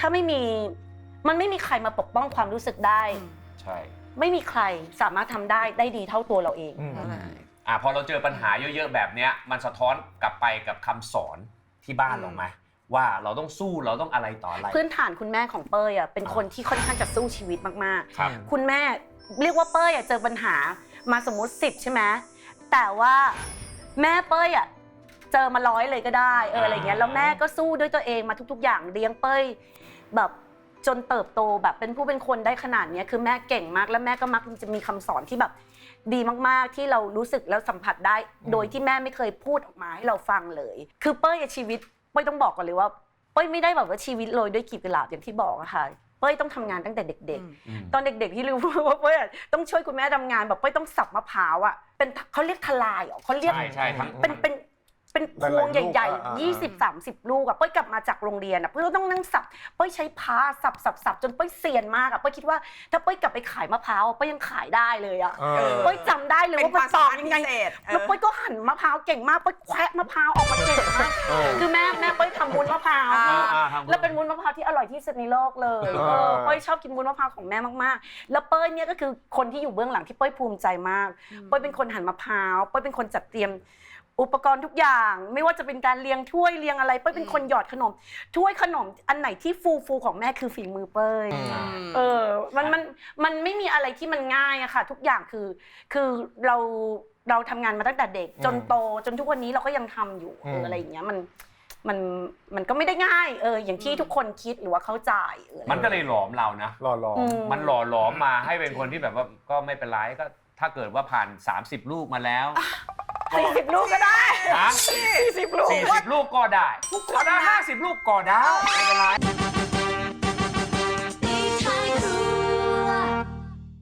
ถ้าไม่มีมันไม่มีใครมาปกป้องความรู้สึกได้ ใช่ไม่มีใครสามารถทำได้ได้ดีเท่าตัวเราเอง อืมอะพอเราเจอปัญหาเยอะๆแบบเนี้ยมันสะท้อนกลับไปกับคำสอนที่บ้านเราไหมว่าเราต้องสู้เราต้องอะไรต่ออะไร พื้นฐานคุณแม่ของเป้ยอะเป็นคนที่ค่อนข้างจะสู้ชีวิตมากครับ ๆ คุณแม่เรียกว่าเป้ยอะเจอปัญหามาสมมติสิบใช่ไหมแต่ว่าแม่เป้ยอะ เจอมาร้อยเลยก็ได้เอออะไรเงี้ยแล้วแม่ก็สู้ด้วยตัวเองมาทุก ๆ อย่างเลี้ยงเป้ยแบบจนเติบโตแบบเป็นผู้เป็นคนได้ขนาดเนี้ยคือแม่เก่งมาก แล้วแม่ก็มักจะมีคำสอนที่แบบดีมากๆที่เรารู้สึกแล้วสัมผัสได้ โดยที่แม่ไม่เคยพูดออกมาให้เราฟังเลย คือเป้ยอะชีวิตเป้ยต้องบอกก่อนเลยว่าเป้ยไม่ได้แบบว่าชีวิตโรยด้วยกลีบกุหลาบอย่างที่บอกอะค่ะเป้ยต้องทำงานตั้งแต่เด็กอืมๆตอนเด็กๆที่รู้ว่าเป้ยอะต้องช่วยคุณแม่ทำงานแบบเป้ยต้องสับมะพร้าวอะเป็นเขาเรียกทลายเหรอเขาเรียกใช่ใช่ทั้งเป็นเป็น เป็นพหลายๆวงใหญ่ลูกอ่าๆยี่สิบสามสิบลูกอะเป้ยกลับมาจากโรงเรียนอะเป้ยต้องนั่งสับเป้ยใช้พาสับสับสับจนเป้ยเซียนมากอะเป้ยคิดว่าถ้าเป้ยกลับไปขายมะพร้าวอะเป้ยยังขายได้เลยอะเออ เป้ยจำได้เลยเป็นว่าคมัวานมตสาอกมารถยังพิไงเศษแล้วเป้ยก็หั่นมะพร้าวเก่งมากเป้ยแควะมะพร้าวออกมาเก่งมากเออ คือแม่แม่เป้ยทำวุ้นมะพร้าวอ่ามากอ่าทำวุ้นแล้วเป็นวุ้นมะพร้าวที่อร่อยที่สุดในโลกเลยอ่าเออเป้ยชอบกินวุ้นมะพร้าวของแม่มากๆ แล้วเป้ยเนี่ยก็คือคนที่อยู่เบื้องหลังที่เป้ยภูมิใจมาก เป้ยเป็นคนหั่นมะพร้าว เป้ยเป็นคนจัดเตรียมอุปกรณ์ทุกอย่างไม่ว่าจะเป็นการเรียงถ้วยเรียงอะไรเป้ยเป็นคนหยอดขนม ถ้วยขนมอันไหนที่ฟูฟูๆของแม่คือฝีมือเป้ยเออมันมันมันไม่มีอะไรที่มันง่ายอะค่ะ ทุกอย่างคือ คือเราเราทำงานมาตั้งแต่เด็ก จนโตจนทุกวันนี้เราก็ยังทำอยู่เออมอะไรอย่างเงี้ยมันมันมันก็ไม่ได้ง่ายเอออย่างที่ทุกคนคิดหรือว่าเข้าใจเอออะไรมันก็เลยหลอมเรานะ รอรออื มันหล่อหลอมมาให้เป็นคนที่แบบว่าก็ไม่เป็นไรก็ถ้าเกิดว่าผ่าน 30 ลูกมาแล้ว สี่สิบลูกก็ได้นะสี่สิบลูก40ลูกก็ได้ก็ได้50ลูกก็ได้ไม่เป็นไร